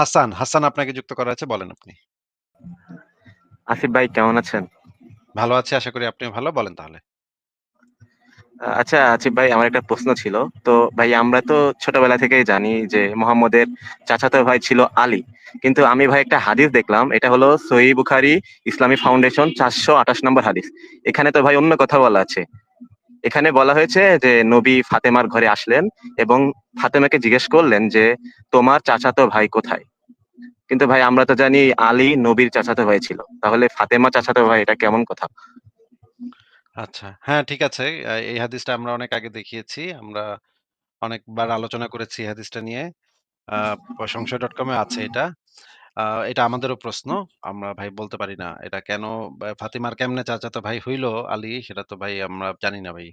হাসান, হাসান আপনাকে যুক্ত করা আছে বলেন আপনি। আসিফ ভাই কেমন আছেন? ভালো আছি আশা করি আপনি ভালো। বলেন তাহলে। আচ্ছা আসিফ ভাই আমার একটা প্রশ্ন ছিল। তো ভাই আমরা তো ছোটবেলা থেকেই জানি যে মোহাম্মদের চাচাতো ভাই ছিল আলী। কিন্তু আমি ভাই একটা হাদিস দেখলাম। এটা হলো সহিহ বুখারি ইসলামী ফাউন্ডেশন ৪২৮ নম্বর হাদিস। এখানে তো ভাই অন্য কথা বলা আছে। এখানে বলা হয়েছে যে নবী ফাতেমার ঘরে আসলেন এবং ফাতেমাকে জিজ্ঞেস করলেন যে, "তোমার চাচাতো ভাই কোথায়?" কিন্তু ভাই আমরা তো জানি আলী নবীর চাচাতো ভাই ছিল। তাহলে ফাতেমা চাচাতো ভাই এটা কেমন কথা? আচ্ছা। হ্যাঁ, ঠিক আছে। এই হাদিসটা আমরা অনেক আগে দেখিয়েছি। আমরা অনেকবার আলোচনা করেছি হাদিসটা নিয়ে। আ সংশয়.com এ আছে এটা। এটা আমাদেরও প্রশ্ন। আমরা ভাই বলতে পারি না। এটা কেন ফাতিমার কেমনে চাচাতো ভাই হইল আলী সেটা তো ভাই আমরা জানি না ভাই।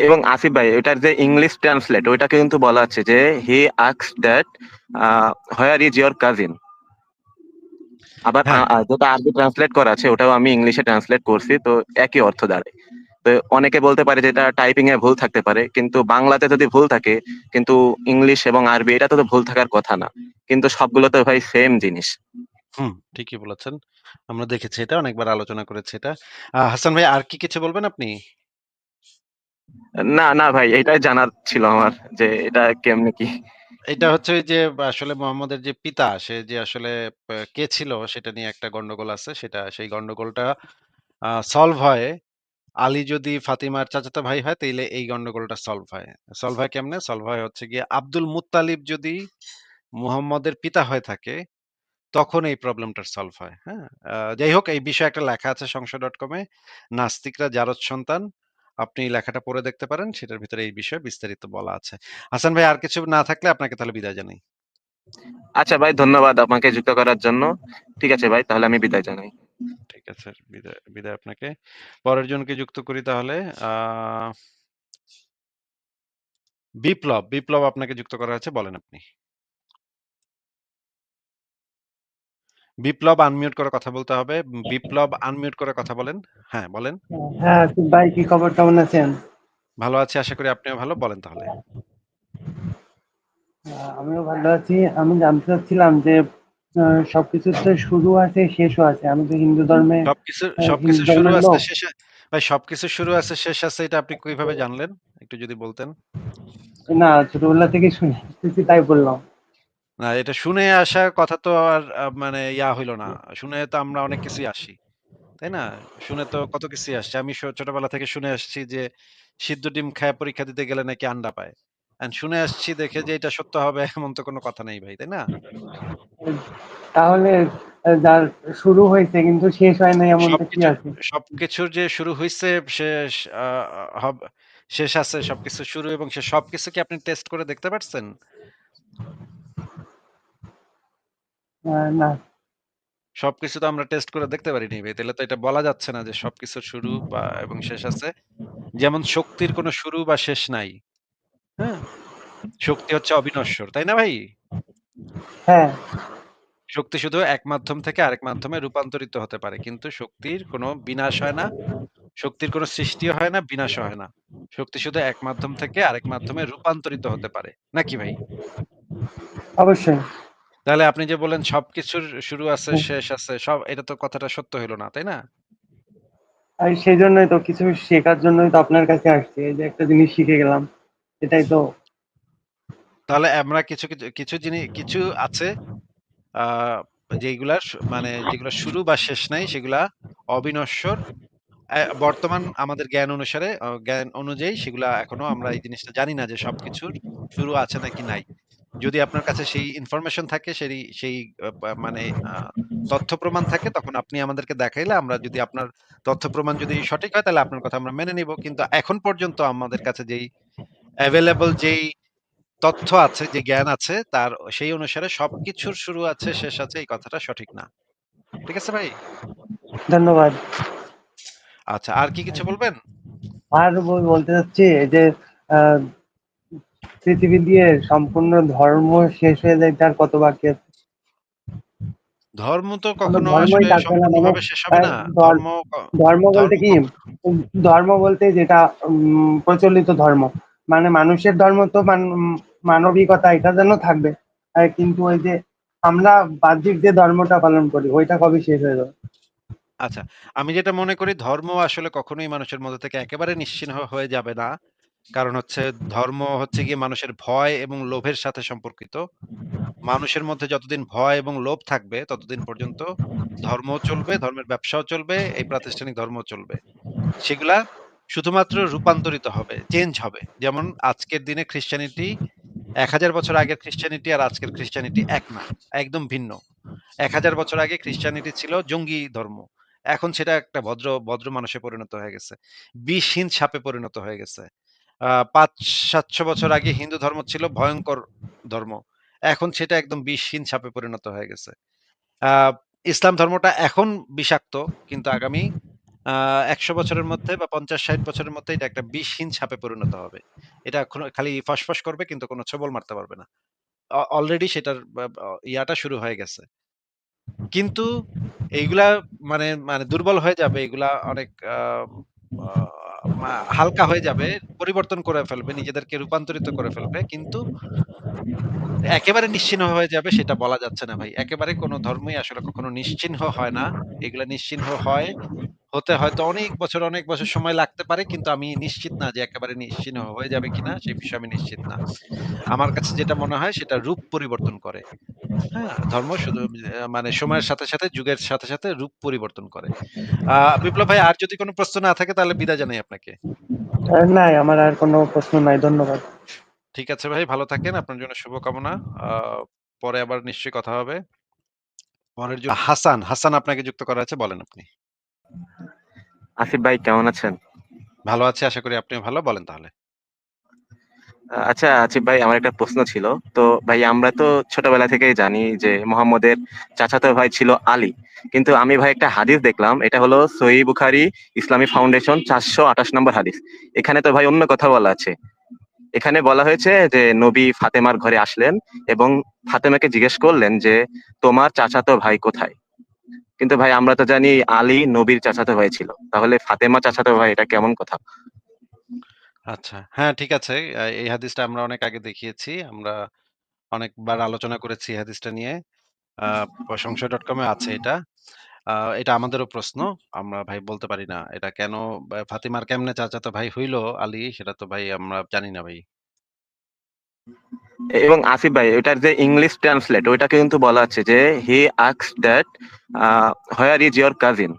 এবং আসিফ ভাই ওটার যে ইংলিশ ট্রান্সলেট ওইটাকে কিন্তু বলা হচ্ছে যে he asked that where is your cousin? আবার হ্যাঁ। যেটা আরবি ট্রান্সলেট করা আছে ওটাও আমি ইংলিশে ট্রান্সলেট করছি। তো একই অর্থ দাঁড়ায়। তো অনেকে বলতে পারে যে এটা টাইপিং এ ভুল থাকতে পারে। কিন্তু বাংলাতে যদি ভুল থাকে কিন্তু ইংলিশ এবং আরবি এটা তো ভুল থাকার কথা না। কিন্তু সবগুলো তো ভাই সেম জিনিস। হুম, ঠিকই বলেছেন। আমরা দেখেছি এটা অনেকবার আলোচনা করেছি এটা। হাসান ভাই আর কি কিছু বলবেন আপনি? না, না ভাই এটাই জানার ছিল আমার যে এটা কেমনে কি? এটা হচ্ছে যে আসলে মোহাম্মদের যে পিতা সে যে আসলে কে ছিল সেটা নিয়ে একটা গন্ডগোল আছে। সেটা সেই গন্ডগোলটা সলভ হয় আলী যদি ফাতিমার চাচাতো ভাই হয় তাইলে এই গন্ডগোলটা সলভ হয়। সলভ হয় কেমনে? সলভ হয় হচ্ছে গিয়ে আব্দুল মুত্তালিব যদি মুহাম্মদের পিতা হয়ে থাকে তখন এই প্রবলেমটার সলভ হয়। হ্যাঁ? যাই হোক এই বিষয়ে একটা লেখা আছে সংশয়.com এ নাস্তিকরা জারজ সন্তান। আপনি লেখাটা পড়ে দেখতে পারেন। সেটার ভিতরে এই বিষয়ে বিস্তারিত বলা আছে। হাসান ভাই আর কিছু না থাকলে আপনাকে তাহলে বিদায় জানাই। আচ্ছা ভাই ধন্যবাদ আমাকে যুক্ত করার জন্য। ঠিক আছে ভাই তাহলে আমি বিদায় জানাই। ঠিক আছে। বিদায় বিদায় আপনাকে। পরের জনকে যুক্ত করি তাহলে। বিপ্লব, বিপ্লব আপনাকে যুক্ত করা আছে বলেন আপনি। বিপ্লব আনমিউট করে কথা বলতে হবে। বিপ্লব আনমিউট করে কথা বলেন। হ্যাঁ, বলেন। হ্যাঁ, আসিফ ভাই কি খবর কেমন আছেন? ভালো আছি আশা করি আপনিও ভালো। বলেন তাহলে। আমিও ভালো আছি। আমি জানতে চাচ্ছিলাম যে আ সবকিছুর তো শুরু আছে, শেষও আছে। আমি তো হিন্দু ধর্মে সবকিছু সবকিছু শুরু আছে, শেষ আ ভাই সবকিছু শুরু আছে, শেষ আছে এটা আপনি কীভাবে জানলেন? একটু যদি বলতেন। না, ছোটবেলা থেকে শুনে তাই বললাম। না এটা শুনে আসার কথা তো আর মানে ইয়া হইল না। শুনে তো আমরা অনেক কিছুই আসি। তাই না? শুনে তো কত কিছুই আসছে। আমি ছোটবেলা থেকে শুনে আসছি যে সিদ্ধ ডিম খায়া পরীক্ষা দিতে গেলে নাকি আন্ডা পায়। শুনে আসছি দেখে যে এটা সত্য হবে এমন তো কোনো কথা নেই ভাই, তাই না? তাহলে যার শুরু হইছে কিন্তু শেষ হয় নাই এমনটা কি আছে? সবকিছুর যে শুরু হয়েছে শেষ শেষ আছে সবকিছু শুরু এবং শেষ সবকিছু কি আপনি টেস্ট করে দেখতে পারছেন? আ না। সবকিছু তো আমরা টেস্ট করে দেখতে পারিনি ভাই। তাইলে তো এটা বলা যাচ্ছে না যে সবকিছুর শুরু বা এবং শেষ আছে। যেমন শক্তির কোনো শুরু বা শেষ নাই। হ্যাঁ? শক্তি হচ্ছে অবিনশ্বর। তাই না ভাই? হ্যাঁ। শক্তি শুধু এক মাধ্যম থেকে আরেক মাধ্যমে রূপান্তরিত হতে পারে। কিন্তু শক্তির কোনো বিনাশ হয় না। শক্তির কোনো সৃষ্টিও হয় না, বিনাশও হয় না। শক্তি শুধু এক মাধ্যম থেকে আরেক মাধ্যমে রূপান্তরিত হতে পারে। নাকি ভাই? অবশ্যই। তাহলে আপনি যে বললেন সবকিছুর শুরু আছে, হুম। শেষ আছে। সব এটা তো কথাটা সত্য হইল না, তাই না? আর সেজন্যই তো কিছু শেখার জন্যই তো আপনার কাছে আসছি। এই যে একটা জিনিস শিখে গেলাম। এটাই তো তাহলে আমরা কিছু, কিছু, কিছু জিনি কিছু আছে আ যেইগুলার স মানে যেগুলার শুরু বা শেষ নাই সেগুলা অবিনশ্বর। অ্যা বর্তমান আমাদের জ্ঞান অনুসারে অ জ্ঞান অনুযায়ী সেগুলা এখনও আমরা এই জিনিসটা জানি না যে সবকিছুর শুরু আছে নাকি নাই। যদি আপনার কাছে সেই ইনফরমেশন থাকে সেই সেই মানে তথ্য প্রমাণ থাকে তখন আপনি আমাদেরকে দেখাইলে আমরা যদি আপনার তথ্য প্রমাণ যদি সঠিক হয় তাহলে আপনার কথা আমরা মেনে নিব। কিন্তু এখন পর্যন্ত আমাদের কাছে যেই অ্যাভেলেবল যেই তথ্য আছে, যে জ্ঞান আছে তার সেই অনুসারে সবকিছুর শুরু আছে, শেষ আছে এই কথাটা সঠিক না। ঠিক আছে ভাই? ধন্যবাদ। আচ্ছা আর কি কিছু বলবেন? আর বলতে চাচ্ছি এই যে পৃথিবী দিয়ে সম্পূর্ণ ধর্ম শেষ হয়ে যায় তার কত বাকি আছে? ধর্ম তো কখনো আসলে না মানে সম্পূর্ণভাবে শেষ হবে না। ধর্ম ধর্ম বলতে কি? ধর্ম বলতে যেটা প্রচলিত ধর্ম। মানে মানুষের ধর্ম তো মান মানবিকতা এটা যেন থাকবে। কিন্তু ওই যে আমরা বাহ্যিক যে ধর্মটা পালন করি ওইটা কবে শেষ হয়ে যাবে আচ্ছা, আমি যেটা মনে করি ধর্ম আসলে কখনোই মানুষের মধ্যে থেকে একেবারে নিশ্চিহ্ন হয়ে যাবে না। কারণ হচ্ছে ধর্ম হচ্ছে গিয়ে মানুষের ভয় এবং লোভের সাথে সম্পর্কিত। মানুষের মধ্যে যতদিন ভয় এবং লোভ থাকবে ততদিন পর্যন্ত ধর্মও চলবে, ধর্মের ব্যবসাও চলবে, এই প্রাতিষ্ঠানিক ধর্মও চলবে। সেগুলা শুধুমাত্র রূপান্তরিত হবে, চেঞ্জ হবে। যেমন আজকের দিনে খ্রিস্টানিটি ১০০০ বছর আগের খ্রিস্টানিটি আর আজকের খ্রিস্টানিটি এক না। একদম ভিন্ন। ১০০০ বছর আগে খ্রিস্টানিটি ছিল জঙ্গি ধর্ম। এখন সেটা একটা ভদ্র ভদ্র মানুষে পরিণত হয়ে গেছে। বিষহীন সাপে পরিণত হয়ে গেছে। আ ৫-৭০০ বছর আগে হিন্দু ধর্ম ছিল ভয়ংকর ধর্ম। এখন সেটা একদম বিষহীন সাপে পরিণত হয়ে গেছে। ইসলাম ধর্মটা এখন বিষাক্ত, কিন্তু আগামী ১০০ বছরের মধ্যে বা ৫০-৬০ বছরের মধ্যে এটা একটা বিষহীন সাপে পরিণত হবে। এটা খালি ফসফস করবে, কিন্তু কোনো ছবল মারতে পারবে না। অলরেডি সেটার ইয়াটা শুরু হয়ে গেছে। কিন্তু এইগুলা মানে মানে দুর্বল হয়ে যাবে। এগুলা অনেক হালকা হয়ে যাবে। পরিবর্তন করে ফেলবে। নিজেদেরকে রূপান্তরিত করে ফেলবে। কিন্তু একেবারে নিশ্চিহ্ন হয়ে যাবে সেটা বলা যাচ্ছে না ভাই। একেবারে কোনো ধর্মই আসলে কখনো নিশ্চিহ্ন হয় না। এগুলা নিশ্চিহ্ন হয় হতে হয়তো অনেক বছর, অনেক বছর সময় লাগতে পারে। কিন্তু আমি নিশ্চিত না যে একেবারে নিশ্চিহ্ন হয়ে যাবে কিনা সে বিষয়ে আমি নিশ্চিত না। আমার কাছে যেটা মনে হয় সেটা রূপ পরিবর্তন করে। হ্যাঁ? ধর্ম শুধু মানে সময়ের সাথে, সাথে যুগের সাথে, সাথে রূপ পরিবর্তন করে। বিপ্লব ভাই আর যদি কোন প্রশ্ন না থাকে তাহলে বিদায় জানাই আপনাকে। নাই আমার আর কোনো প্রশ্ন নাই ধন্যবাদ ঠিক আছে ভাই ভালো থাকেন। আপনার জন্য শুভকামনা। পরে আবার নিশ্চয়ই কথা হবে। পরের জন হাসান, হাসান আপনাকে যুক্ত করা আছে বলেন আপনি। আসিফ ভাই কেমন আছেন? ভালো আছি আশা করি আপনি ভালো। বলেন তাহলে। আচ্ছা আসিফ ভাই আমার একটা প্রশ্ন ছিল। তো ভাই আমরা তো ছোটবেলা থেকেই জানি যে মোহাম্মদের চাচাতো ভাই ছিল আলী। কিন্তু আমি ভাই একটা হাদিস দেখলাম। এটা হলো সহিহ বুখারি ইসলামী ফাউন্ডেশন ৪২৮ নম্বর হাদিস। এখানে তো ভাই অন্য কথা বলা আছে। এখানে বলা হয়েছে যে নবী ফাতেমার ঘরে আসলেন এবং ফাতেমাকে জিজ্ঞেস করলেন যে তোমার চাচাতো ভাই কোথায়? কিন্তু ভাই আমরা তো জানি আলী নবীর চাচাতো ভাই ছিল। তাহলে ফাতেমা চাচাতো ভাই এটা কেমন কথা? আচ্ছা। হ্যাঁ, ঠিক আছে। এই হাদিসটা আমরা অনেক আগে দেখিয়েছি। আমরা অনেকবার আলোচনা করেছি হাদিসটা নিয়ে। আ সংশয়.com এ আছে এটা। এটা আমাদেরও প্রশ্ন। আমরা ভাই বলতে পারি না। এটা কেন ফাতিমার কেমনে চাচাতো ভাই হইল আলী সেটা তো ভাই আমরা জানি না ভাই। এবং আসিফ ভাই ওটার যে ইংলিশ ট্রান্সলেট ওইটাকে কিন্তু বলা হচ্ছে যে he asked that where is your cousin?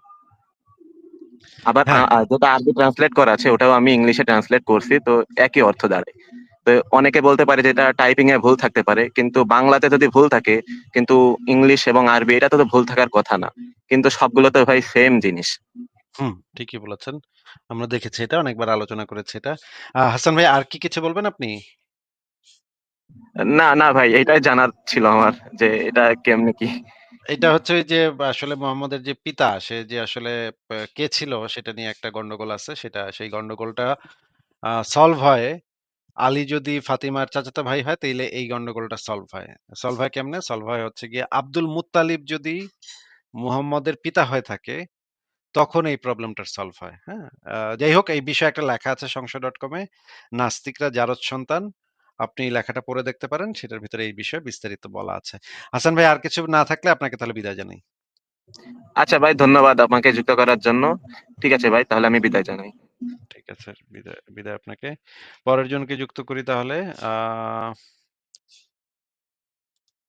আবার হ্যাঁ। যেটা আরবি ট্রান্সলেট করা আছে ওটাও আমি ইংলিশে ট্রান্সলেট করছি। তো একই অর্থ দাঁড়ায়। তো অনেকে বলতে পারে যে এটা টাইপিং এ ভুল থাকতে পারে। কিন্তু বাংলাতে যদি ভুল থাকে কিন্তু ইংলিশ এবং আরবি এটা তো ভুল থাকার কথা না। কিন্তু সবগুলো তো ভাই সেম জিনিস। হুম, ঠিকই বলেছেন। আমরা দেখেছি এটা অনেকবার আলোচনা করেছি এটা। হাসান ভাই আর কি কিছু বলবেন আপনি? না, না ভাই এটাই জানার ছিল আমার যে এটা কেমনে কি? এটা হচ্ছে যে আসলে মোহাম্মদের যে পিতা সে যে আসলে কে ছিল সেটা নিয়ে একটা গন্ডগোল আছে। সেটা সেই গন্ডগোলটা সলভ হয় আলী যদি ফাতিমার চাচাতো ভাই হয় তাইলে এই গন্ডগোলটা সলভ হয়। সলভ হয় কেমনে? সলভ হয় হচ্ছে গিয়ে আব্দুল মুত্তালিব যদি মুহাম্মদের পিতা হয়ে থাকে তখন এই প্রবলেমটার সলভ হয়। হ্যাঁ? যাই হোক এই বিষয়ে একটা লেখা আছে সংশয়.com এ নাস্তিকরা জারজ সন্তান। আপনি লেখাটা পড়ে দেখতে পারেন। সেটার ভিতরে এই বিষয়ে বিস্তারিত বলা আছে। হাসান ভাই আর কিছু না থাকলে আপনাকে তাহলে বিদায় জানাই। আচ্ছা ভাই ধন্যবাদ আমাকে যুক্ত করার জন্য। ঠিক আছে ভাই তাহলে আমি বিদায় জানাই। ঠিক আছে। বিদায় বিদায় আপনাকে। পরের জনকে যুক্ত করি তাহলে।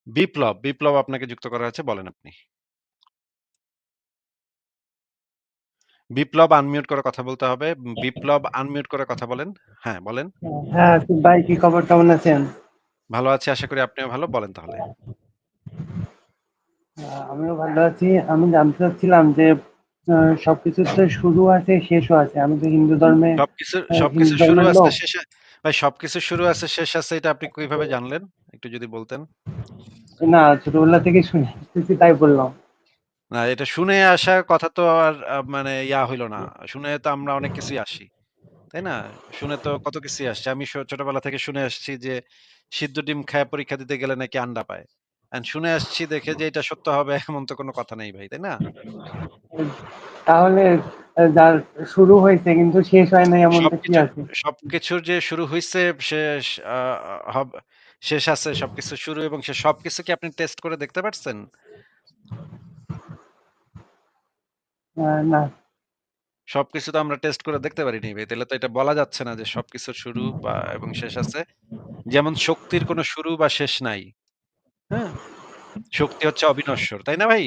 বিপ্লব, বিপ্লব আপনাকে যুক্ত করা আছে বলেন আপনি। বিপ্লব আনমিউট করে কথা বলতে হবে। বিপ্লব আনমিউট করে কথা বলেন। হ্যাঁ, বলেন। হ্যাঁ আসিফ ভাই কি খবর কেমন আছেন ভালো আছি আশা করি আপনিও ভালো। বলেন তাহলে। আমিও ভালো আছি আমি জানতে চাচ্ছিলাম যে আহ, সবকিছুর তো শুরু আছে শেষও আছে আমি তো হিন্দু ধর্মে সবকিছু সবকিছু শুরু আছে শেষ আ ভাই সবকিছু শুরু আছে শেষ আছে এটা আপনি কীভাবে জানলেন? একটু যদি বলতেন। না ছোটবেলা থেকে শুনে তাই বললাম না এটা শুনে আসার কথা তো আর মানে ইয়া হইল না। শুনে তো আমরা অনেক কিছুই আসি। তাই না? শুনে তো কত কিছুই আসছে। আমি ছোটবেলা থেকে শুনে আসছি যে সিদ্ধ ডিম খায়া পরীক্ষা দিতে গেলে নাকি আন্ডা পায়। শুনে আসছি দেখে যে এটা সত্য হবে এমন তো কোনো কথা নেই ভাই, তাই না? তাহলে যার শুরু হয়েছে কিন্তু শেষ হয় নাই এমনটা কি আছে সবকিছুর যে শুরু হইছে শেষ শেষ আছে, সবকিছু শুরু এবং শেষ সবকিছু কি আপনি টেস্ট করে দেখতে পারছেন? আ না। সবকিছু তো আমরা টেস্ট করে দেখতে পারিনি ভাই। তাইলে তো এটা বলা যাচ্ছে না যে সবকিছুর শুরু বা এবং শেষ আছে। যেমন শক্তির কোনো শুরু বা শেষ নাই। হ্যাঁ? শক্তি হচ্ছে অবিনশ্বর। তাই না ভাই?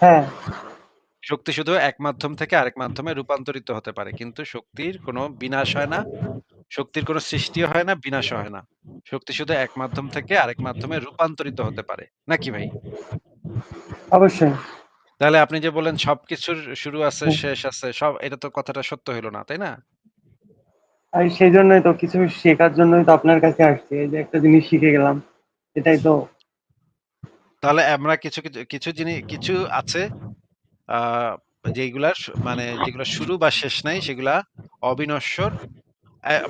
হ্যাঁ। শক্তি শুধু এক মাধ্যম থেকে আরেক মাধ্যমে রূপান্তরিত হতে পারে। কিন্তু শক্তির কোনো বিনাশ হয় না। শক্তির কোনো সৃষ্টিও হয় না, বিনাশও হয় না। শক্তি শুধু এক মাধ্যম থেকে আরেক মাধ্যমে রূপান্তরিত হতে পারে। নাকি ভাই? অবশ্যই। তাহলে আপনি যে বললেন সবকিছুর শুরু আছে, শেষ আছে। সব এটা তো কথাটা সত্য হইল না, তাই না? আর সেজন্যই তো কিছু শেখার জন্যই তো আপনার কাছে আসছি। যে একটা জিনিস শিখে গেলাম। এটাই তো তাহলে আমরা কিছু, কিছু, কিছু জিনি কিছু আছে আ যেইগুলার মানে যেগুলা শুরু বা শেষ নাই সেগুলা অবিনশ্বর।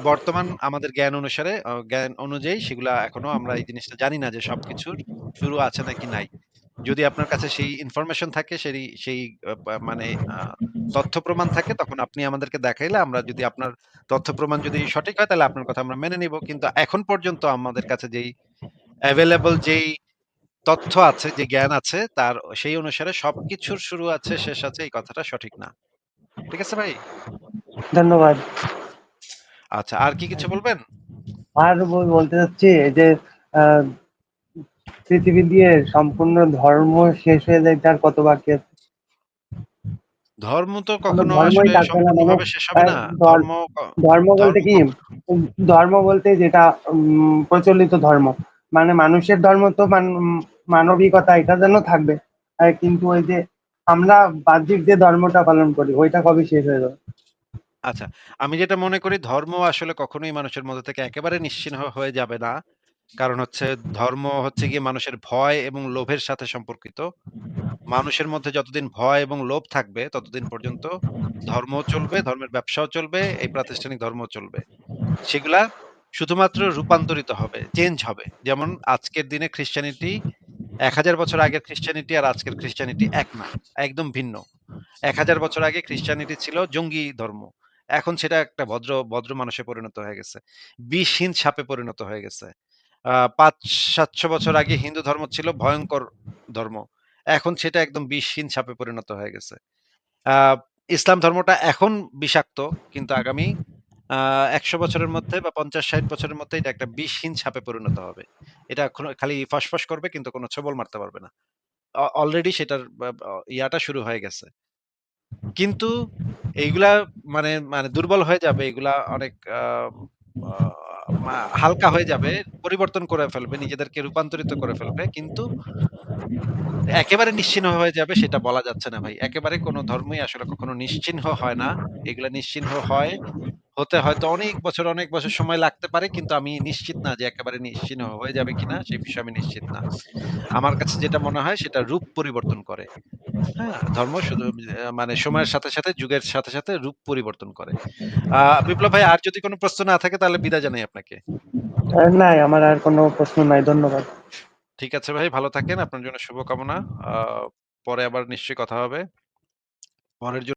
বর্তমান আমাদের জ্ঞান অনুসারে জ্ঞান অনুযায়ী সেগুলা এখনও আমরা এই জিনিসটা জানি না যে সবকিছুর শুরু আছে নাকি নাই। যদি আপনার কাছে সেই ইনফরমেশন থাকে সেই সেই মানে তথ্য প্রমাণ থাকে তখন আপনি আমাদেরকে দেখাইলে আমরা যদি আপনার তথ্য প্রমাণ যদি সঠিক হয় তাহলে আপনার কথা আমরা মেনে নিব। কিন্তু এখন পর্যন্ত আমাদের কাছে যেই অ্যাভেলেবল যেই তথ্য আছে, যে জ্ঞান আছে তার সেই অনুসারে সবকিছুর শুরু আছে, শেষ আছে এই কথাটা সঠিক না। ঠিক আছে ভাই? ধন্যবাদ। আচ্ছা, আর কি কিছু বলবেন? আর বলতে চাচ্ছি যে পৃথিবী দিয়ে সম্পূর্ণ ধর্ম শেষ হয়ে যায় তার কত বাকি আছে? ধর্ম তো কখনো আসলে মানে সম্পূর্ণভাবে শেষ হবে না। ধর্ম ধর্ম বলতে কি? ধর্ম বলতে যেটা প্রচলিত ধর্ম। মানে মানুষের ধর্ম তো মান মানবিকতা এটা যেন থাকবে। কিন্তু ওই যে আমরা বাহ্যিক যে ধর্মটা পালন করি ওইটা কবে শেষ হয়ে যাবে? আচ্ছা, আমি যেটা মনে করি ধর্ম আসলে কখনোই মানুষের মধ্যে থেকে একেবারে নিশ্চিহ্ন হয়ে যাবে না। কারণ হচ্ছে ধর্ম হচ্ছে গিয়ে মানুষের ভয় এবং লোভের সাথে সম্পর্কিত। মানুষের মধ্যে যতদিন ভয় এবং লোভ থাকবে ততদিন পর্যন্ত ধর্মও চলবে, ধর্মের ব্যবসাও চলবে, এই প্রাতিষ্ঠানিক ধর্মও চলবে। সেগুলা শুধুমাত্র রূপান্তরিত হবে, চেঞ্জ হবে। যেমন আজকের দিনে খ্রিস্টিয়ানিটি ১০০০ বছর আগের খ্রিস্টানিটি আর আজকের খ্রিস্টানিটি এক না। একদম ভিন্ন। ১০০০ বছর আগে খ্রিস্টানিটি ছিল জঙ্গি ধর্ম। এখন সেটা একটা ভদ্র ভদ্র মানুষে পরিণত হয়ে গেছে। বিষহীন সাপে পরিণত হয়ে গেছে। আ ৫-৭০০ বছর আগে হিন্দু ধর্ম ছিল ভয়ংকর ধর্ম। এখন সেটা একদম বিষহীন সাপে পরিণত হয়ে গেছে। ইসলাম ধর্মটা এখন বিষাক্ত, কিন্তু আগামী ১০০ বছরের মধ্যে বা ৫০-৬০ বছরের মধ্যে এটা একটা বিষহীন সাপে পরিণত হবে। এটা খালি ফসফস করবে, কিন্তু কোনো ছবল মারতে পারবে না। অলরেডি সেটার ইয়াটা শুরু হয়ে গেছে। কিন্তু এইগুলা মানে মানে দুর্বল হয়ে যাবে। এগুলা অনেক হালকা হয়ে যাবে। পরিবর্তন করে ফেলবে। নিজেদেরকে রূপান্তরিত করে ফেলবে। কিন্তু একেবারে নিশ্চিহ্ন হয়ে যাবে সেটা বলা যাচ্ছে না ভাই। একেবারে কোনো ধর্মই আসলে কখনো নিশ্চিহ্ন হয় না। এগুলা নিশ্চিহ্ন হয় হতে হয়তো অনেক বছর, অনেক বছর সময় লাগতে পারে। কিন্তু আমি নিশ্চিত না যে একেবারে নিশ্চিহ্ন হয়ে যাবে কিনা সে বিষয়ে আমি নিশ্চিত না। আমার কাছে যেটা মনে হয় সেটা রূপ পরিবর্তন করে। হ্যাঁ? ধর্ম শুধু মানে সময়ের সাথে, সাথে যুগের সাথে, সাথে রূপ পরিবর্তন করে। বিপ্লব ভাই আর যদি কোন প্রশ্ন না থাকে তাহলে বিদায় জানাই আপনাকে। নাই আমার আর কোন প্রশ্ন নাই। ধন্যবাদ। ঠিক আছে ভাই, ভালো থাকেন। আপনার জন্য শুভকামনা। পরে আবার নিশ্চয়ই কথা হবে। পরের